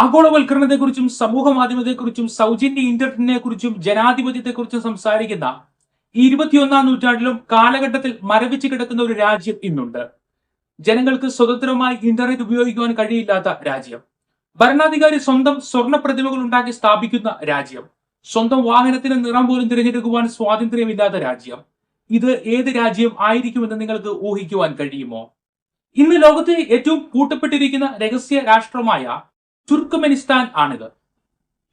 ആഗോളവൽക്കരണത്തെക്കുറിച്ചും സമൂഹ മാധ്യമത്തെക്കുറിച്ചും സൗജന്യ ഇന്റർനെറ്റിനെ കുറിച്ചും ജനാധിപത്യത്തെക്കുറിച്ചും സംസാരിക്കുന്ന ഇരുപത്തിയൊന്നാം നൂറ്റാണ്ടിലും കാലഘട്ടത്തിൽ മരവിച്ച് കിടക്കുന്ന ഒരു രാജ്യം ഇന്നുണ്ട്. ജനങ്ങൾക്ക് സ്വതന്ത്രമായി ഇന്റർനെറ്റ് ഉപയോഗിക്കുവാൻ കഴിയില്ലാത്ത രാജ്യം. ഭരണാധികാരി സ്വന്തം സ്വർണ പ്രതിമകൾ ഉണ്ടാക്കി സ്ഥാപിക്കുന്ന രാജ്യം. സ്വന്തം വാഹനത്തിന് നിറം പോലും തിരഞ്ഞെടുക്കുവാൻ സ്വാതന്ത്ര്യമില്ലാത്ത രാജ്യം. ഇത് ഏത് രാജ്യം ആയിരിക്കുമെന്ന് നിങ്ങൾക്ക് ഊഹിക്കുവാൻ കഴിയുമോ? ഇന്ന് ലോകത്തെ ഏറ്റവും കൂട്ടപ്പെട്ടിരിക്കുന്ന രഹസ്യ രാഷ്ട്രമായ തുർക്ക്മെനിസ്ഥാൻ ആണിത്.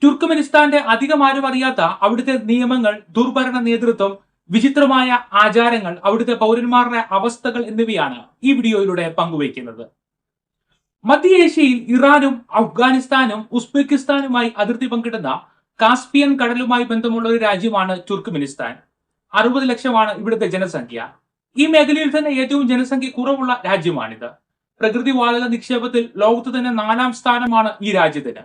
തുർക്കുമെനിസ്ഥാന്റെ അധികമാരും അറിയാത്ത അവിടുത്തെ നിയമങ്ങൾ ദുർഭരണ നേതൃത്വം വിചിത്രമായ ആചാരങ്ങൾ അവിടുത്തെ പൗരന്മാരുടെ അവസ്ഥകൾ എന്നിവയാണ് ഈ വീഡിയോയിലൂടെ പങ്കുവയ്ക്കുന്നത്. മധ്യേഷ്യയിൽ ഇറാനും അഫ്ഗാനിസ്ഥാനും ഉസ്ബെക്കിസ്ഥാനുമായി അതിർത്തി പങ്കിടുന്ന കാസ്പിയൻ കടലുമായി ബന്ധമുള്ള ഒരു രാജ്യമാണ് തുർക്കുമെനിസ്ഥാൻ. അറുപത് ലക്ഷമാണ് ഇവിടുത്തെ ജനസംഖ്യ. ഈ മേഖലയിൽ തന്നെ ഏറ്റവും ജനസംഖ്യ കുറവുള്ള രാജ്യമാണിത്. പ്രകൃതി വാതക നിക്ഷേപത്തിൽ ലോകത്ത് തന്നെ നാലാം സ്ഥാനമാണ് ഈ രാജ്യത്തിന്.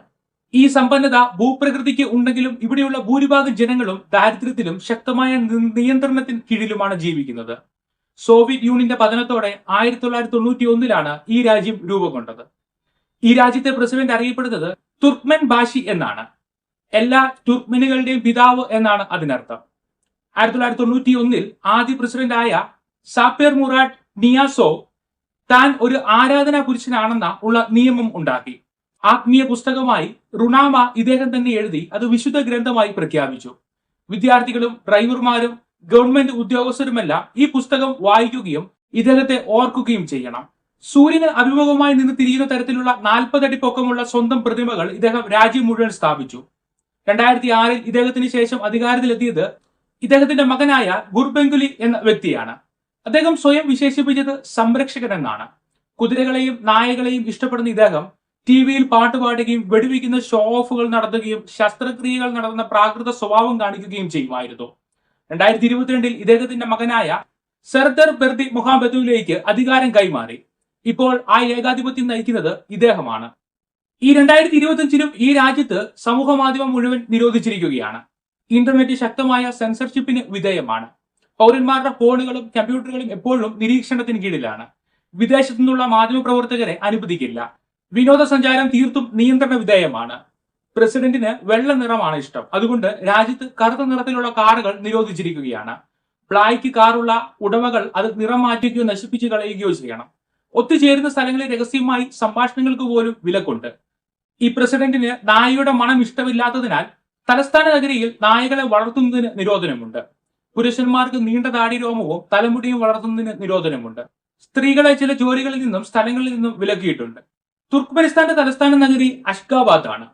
ഈ സമ്പന്നത ഭൂപ്രകൃതിക്ക് ഉണ്ടെങ്കിലും ഇവിടെയുള്ള ഭൂരിഭാഗം ജനങ്ങളും ദാരിദ്ര്യത്തിലും ശക്തമായ നിയന്ത്രണത്തിന് കീഴിലുമാണ് ജീവിക്കുന്നത്. സോവിയറ്റ് യൂണിയന്റെ പതനത്തോടെ ആയിരത്തി തൊള്ളായിരത്തി തൊണ്ണൂറ്റി ഒന്നിലാണ് ഈ രാജ്യം രൂപം കൊണ്ടത്. ഈ രാജ്യത്തെ പ്രസിഡന്റ് അറിയപ്പെടുന്നത് തുർക്ക്മെൻ ബാഷി എന്നാണ്. എല്ലാ തുർക്ക്മെനുകളുടെയും പിതാവ് എന്നാണ് അതിനർത്ഥം. ആയിരത്തി തൊള്ളായിരത്തി തൊണ്ണൂറ്റി ഒന്നിൽ ആദ്യ പ്രസിഡന്റായ സാപ്പേർ മുറാഡ് നിയാസോ താൻ ഒരു ആരാധനാ പുരുഷനാണെന്ന ഉള്ള നിയമം ഉണ്ടാക്കി. ആത്മീയ പുസ്തകമായി റുണാമ ഇദ്ദേഹം തന്നെ എഴുതി അത് വിശുദ്ധ ഗ്രന്ഥമായി പ്രഖ്യാപിച്ചു. വിദ്യാർത്ഥികളും ഡ്രൈവർമാരും ഗവൺമെന്റ് ഉദ്യോഗസ്ഥരുമെല്ലാം ഈ പുസ്തകം വായിക്കുകയും ഇദ്ദേഹത്തെ ഓർക്കുകയും ചെയ്യണം. സൂര്യന് അഭിമുഖമായി നിന്ന് തിരിയുന്ന തരത്തിലുള്ള നാൽപ്പതടി പൊക്കമുള്ള സ്വന്തം പ്രതിമകൾ ഇദ്ദേഹം രാജ്യം മുഴുവൻ സ്ഥാപിച്ചു. രണ്ടായിരത്തി ആറിൽ ഇദ്ദേഹത്തിന് ശേഷം അധികാരത്തിലെത്തിയത് ഇദ്ദേഹത്തിന്റെ മകനായ ഗുർബെങ്കുലി എന്ന വ്യക്തിയാണ്. അദ്ദേഹം സ്വയം വിശേഷിപ്പിച്ചത് സംരക്ഷകൻ എന്നാണ്. കുതിരകളെയും നായകളെയും ഇഷ്ടപ്പെടുന്ന ഇദ്ദേഹം ടി വിയിൽ പാട്ടുപാടുകയും വെടിവെക്കുന്ന ഷോ ഓഫുകൾ നടത്തുകയും ശസ്ത്രക്രിയകൾ നടത്തുന്ന പ്രാകൃത സ്വഭാവം കാണിക്കുകയും ചെയ്യുമായിരുന്നു. രണ്ടായിരത്തി ഇരുപത്തിരണ്ടിൽ ഇദ്ദേഹത്തിന്റെ മകനായ സർദർ ബെർദി മുഹാബദുലേക്ക് അധികാരം കൈമാറി. ഇപ്പോൾ ആ ഏകാധിപത്യം നയിക്കുന്നത് ഇദ്ദേഹമാണ്. ഈ രണ്ടായിരത്തി ഇരുപത്തിയഞ്ചിലും ഈ രാജ്യത്ത് സമൂഹ മാധ്യമം മുഴുവൻ നിരോധിച്ചിരിക്കുകയാണ്. ഇന്റർനെറ്റ് ശക്തമായ സെൻസർഷിപ്പിന് വിധേയമാണ്. പൗരന്മാരുടെ ഫോണുകളും കമ്പ്യൂട്ടറുകളും എപ്പോഴും നിരീക്ഷണത്തിന് കീഴിലാണ്. വിദേശത്തു നിന്നുള്ള മാധ്യമപ്രവർത്തകരെ അനുവദിക്കില്ല. വിനോദസഞ്ചാരം തീർത്തും നിയന്ത്രണ വിധേയമാണ്. പ്രസിഡന്റിന് വെള്ള നിറമാണ് ഇഷ്ടം. അതുകൊണ്ട് രാജ്യത്ത് കറുത്ത നിറത്തിലുള്ള കാറുകൾ നിരോധിച്ചിരിക്കുകയാണ്. ബ്ലാക്ക് കാറുള്ള ഉടമകൾ അത് നിറം മാറ്റുകയോ നശിപ്പിച്ചു കളയുകയോ ചെയ്യണം. ഒത്തുചേരുന്ന സ്ഥലങ്ങളിൽ രഹസ്യമായി സംഭാഷണങ്ങൾക്ക് പോലും വിലക്കുണ്ട്. ഈ പ്രസിഡന്റിന് നായയുടെ മണം ഇഷ്ടമില്ലാത്തതിനാൽ തലസ്ഥാന നഗരിയിൽ നായകളെ വളർത്തുന്നതിന് നിരോധനമുണ്ട്. പുരുഷന്മാർക്ക് നീണ്ട താടി രോമവും തലമുടിയും വളർത്തുന്നതിന് നിരോധനമുണ്ട്. സ്ത്രീകളെ ചില ജോലികളിൽ നിന്നും സ്ഥലങ്ങളിൽ നിന്നും വിലക്കിയിട്ടുണ്ട്. തുർക്ക്മെനിസ്ഥാന്റെ തലസ്ഥാന നഗരി അഷ്കാബാദ് ആണ്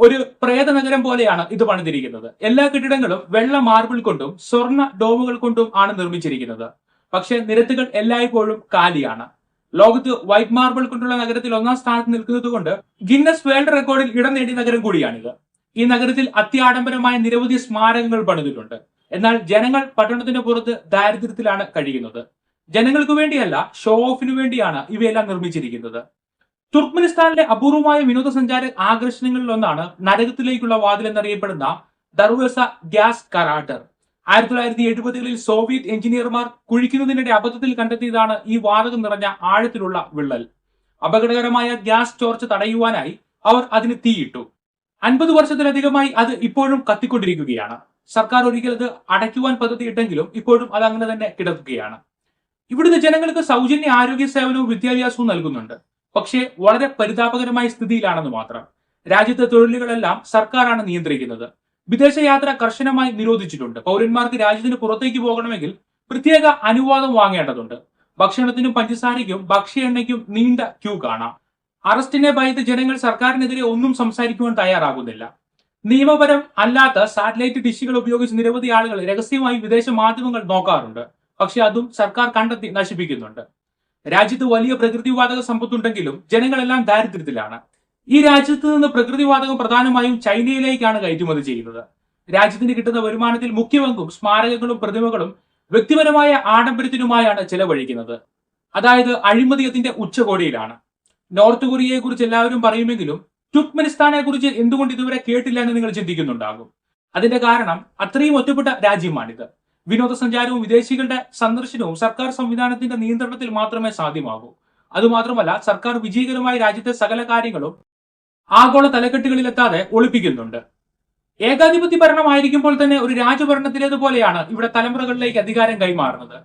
ഒരു പ്രേത നഗരം പോലെയാണ് ഇത് പണിതിരിക്കുന്നത്. എല്ലാ കെട്ടിടങ്ങളും വെള്ള മാർബിൾ കൊണ്ടും സ്വർണ ഡോമുകൾ കൊണ്ടും ആണ് നിർമ്മിച്ചിരിക്കുന്നത്. പക്ഷെ നിരത്തുകൾ എല്ലായ്പ്പോഴും കാലിയാണ്. ലോകത്ത് വൈറ്റ് മാർബിൾ കൊണ്ടുള്ള നഗരത്തിൽ ഒന്നാം സ്ഥാനത്ത് നിൽക്കുന്നത് കൊണ്ട് ഗിന്നസ് വേൾഡ് റെക്കോർഡിൽ ഇടം നേടിയ നഗരം കൂടിയാണിത്. ഈ നഗരത്തിൽ അത്യാഡംബരമായ നിരവധി സ്മാരകങ്ങൾ പണിതിട്ടുണ്ട്. എന്നാൽ ജനങ്ങൾ പട്ടണത്തിന് പുറത്ത് ദാരിദ്ര്യത്തിലാണ് കഴിയുന്നത്. ജനങ്ങൾക്ക് വേണ്ടിയല്ല ഷോ ഓഫിനു വേണ്ടിയാണ് ഇവയെല്ലാം നിർമ്മിച്ചിരിക്കുന്നത്. തുർക്ക്മെനിസ്ഥാനിലെ അപൂർവമായ വിനോദസഞ്ചാര ആകർഷണങ്ങളിൽ ഒന്നാണ് നരകത്തിലേക്കുള്ള വാതിൽ എന്നറിയപ്പെടുന്ന ദർവേസ ഗ്യാസ് കറാട്ടർ ആയിരത്തി തൊള്ളായിരത്തി എഴുപതുകളിൽ സോവിയറ്റ് എഞ്ചിനീയർമാർ കുഴിക്കുന്നതിനിടെ അബദ്ധത്തിൽ കണ്ടെത്തിയതാണ് ഈ വാതകം നിറഞ്ഞ ആഴത്തിലുള്ള വിള്ളൽ. അപകടകരമായ ഗ്യാസ് ചോർച്ച തടയുവാനായി അവർ അതിന് തീയിട്ടു. അൻപത് വർഷത്തിലധികമായി അത് ഇപ്പോഴും കത്തിക്കൊണ്ടിരിക്കുകയാണ്. സർക്കാർ ഒരിക്കൽ അത് അടയ്ക്കുവാൻ പദ്ധതിയിട്ടെങ്കിലും ഇപ്പോഴും അത് അങ്ങനെ തന്നെ കിടക്കുകയാണ്. ഇവിടുത്തെ ജനങ്ങൾക്ക് സൗജന്യ ആരോഗ്യ സേവനവും വിദ്യാഭ്യാസവും നൽകുന്നുണ്ട്. പക്ഷേ വളരെ പരിതാപകരമായ സ്ഥിതിയിലാണെന്ന് മാത്രം. രാജ്യത്തെ തൊഴിലുകളെല്ലാം സർക്കാരാണ് നിയന്ത്രിക്കുന്നത്. വിദേശയാത്ര കർശനമായി നിരോധിച്ചിട്ടുണ്ട്. പൗരന്മാർക്ക് രാജ്യത്തിന് പുറത്തേക്ക് പോകണമെങ്കിൽ പ്രത്യേക അനുവാദം വാങ്ങേണ്ടതുണ്ട്. ഭക്ഷണത്തിനും പഞ്ചസാരയ്ക്കും ഭക്ഷ്യ എണ്ണയ്ക്കും നീണ്ട ക്യൂ കാണാം. അറസ്റ്റിനെ ഭയത്ത് ജനങ്ങൾ സർക്കാരിനെതിരെ ഒന്നും സംസാരിക്കുവാൻ തയ്യാറാകുന്നില്ല. നിയമപരം അല്ലാത്ത സാറ്റലൈറ്റ് ഡിഷുകൾ ഉപയോഗിച്ച് നിരവധി ആളുകൾ രഹസ്യമായി വിദേശ മാധ്യമങ്ങൾ നോക്കാറുണ്ട്. പക്ഷെ അതും സർക്കാർ കണ്ടെത്തി നശിപ്പിക്കുന്നുണ്ട്. രാജ്യത്ത് വലിയ പ്രകൃതിവാതക സമ്പത്തുണ്ടെങ്കിലും ജനങ്ങളെല്ലാം ദാരിദ്ര്യത്തിലാണ്. ഈ രാജ്യത്ത് നിന്ന് പ്രകൃതിവാതകം പ്രധാനമായും ചൈനയിലേക്കാണ് കയറ്റുമതി ചെയ്യുന്നത്. രാജ്യത്തിന് കിട്ടുന്ന വരുമാനത്തിൽ മുഖ്യപങ്കും സ്മാരകങ്ങളും പ്രതിമകളും വ്യക്തിപരമായ ആഡംബരത്തിനുമായാണ് ചെലവഴിക്കുന്നത്. അതായത് അഴിമതിയത്തിന്റെ ഉച്ചകോടിയിലാണ്. നോർത്ത് കൊറിയയെ കുറിച്ച് എല്ലാവരും പറയുമെങ്കിലും തുർക്ക്മെനിസ്ഥാനെ കുറിച്ച് എന്തുകൊണ്ട് ഇതുവരെ കേട്ടില്ല എന്ന് നിങ്ങൾ ചിന്തിക്കുന്നുണ്ടാകും. അതിന്റെ കാരണം അത്രയും ഒറ്റപ്പെട്ട രാജ്യമാണിത്. വിനോദസഞ്ചാരവും വിദേശികളുടെ സന്ദർശനവും സർക്കാർ സംവിധാനത്തിന്റെ നിയന്ത്രണത്തിൽ മാത്രമേ സാധ്യമാകൂ. അതുമാത്രമല്ല സർക്കാർ വിജയകരമായി രാജ്യത്തെ സകല കാര്യങ്ങളും ആഗോള തലക്കെട്ടുകളിലെത്താതെ ഒളിപ്പിക്കുന്നുണ്ട്. ഏകാധിപത്യ ഭരണമായിരിക്കുമ്പോൾ തന്നെ ഒരു രാജഭരണത്തിലേതുപോലെയാണ് ഇവിടെ തലമുറകളിലേക്ക് അധികാരം കൈമാറുന്നത്.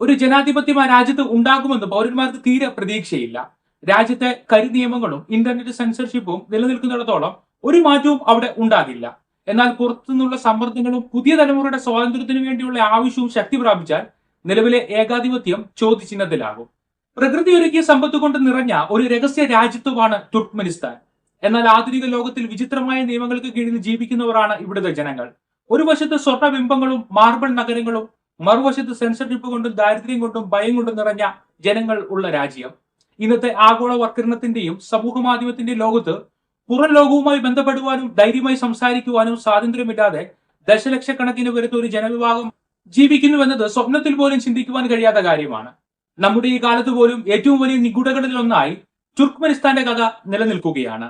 ഒരു ജനാധിപത്യം ആ രാജ്യത്ത് ഉണ്ടാകുമെന്ന് പൗരന്മാർക്ക് തീരെ പ്രതീക്ഷയില്ല. രാജ്യത്തെ കരിനിയമങ്ങളും ഇന്റർനെറ്റ് സെൻസർഷിപ്പും നിലനിൽക്കുന്നിടത്തോളം ഒരു മാറ്റവും അവിടെ ഉണ്ടാകില്ല. എന്നാൽ പുറത്തുനിന്നുള്ള സമ്മർദ്ദങ്ങളും പുതിയ തലമുറയുടെ സ്വാതന്ത്ര്യത്തിനു വേണ്ടിയുള്ള ആവശ്യവും ശക്തി പ്രാപിച്ചാൽ നിലവിലെ ഏകാധിപത്യം ചോദ്യചിഹ്നത്തിലാകും. പ്രകൃതി ഒരുക്കിയ സമ്പത്ത് കൊണ്ട് നിറഞ്ഞ ഒരു രഹസ്യ രാജ്യത്വമാണ് തുർക്ക്മെനിസ്ഥാൻ. എന്നാൽ ആധുനിക ലോകത്തിൽ വിചിത്രമായ നിയമങ്ങൾക്ക് കീഴിൽ ജീവിക്കുന്നവരാണ് ഇവിടുത്തെ ജനങ്ങൾ. ഒരു വശത്ത് സ്വർണബിംബങ്ങളും മാർബിൾ നഗരങ്ങളും മറുവശത്ത് സെൻസർഷിപ്പ് കൊണ്ടും ദാരിദ്ര്യം കൊണ്ടും ഭയം കൊണ്ടും നിറഞ്ഞ ജനങ്ങൾ ഉള്ള രാജ്യം. ഇന്നത്തെ ആഗോളവൽക്കരണത്തിന്റെയും സമൂഹ മാധ്യമത്തിന്റെയും ലോകത്ത് പുറം ലോകവുമായി ബന്ധപ്പെടുവാനും ധൈര്യമായി സംസാരിക്കുവാനും സ്വാതന്ത്ര്യമില്ലാതെ ദശലക്ഷക്കണക്കിന് വരുന്ന ഒരു ജനവിഭാഗം ജീവിക്കുന്നുവെന്നത് സ്വപ്നത്തിൽ പോലും ചിന്തിക്കുവാൻ കഴിയാത്ത കാര്യമാണ്. നമ്മുടെ ഈ കാലത്ത് പോലും ഏറ്റവും വലിയ നിഗൂഢകളിൽ ഒന്നായി തുർക്ക്മെനിസ്ഥാന്റെ കഥ നിലനിൽക്കുകയാണ്.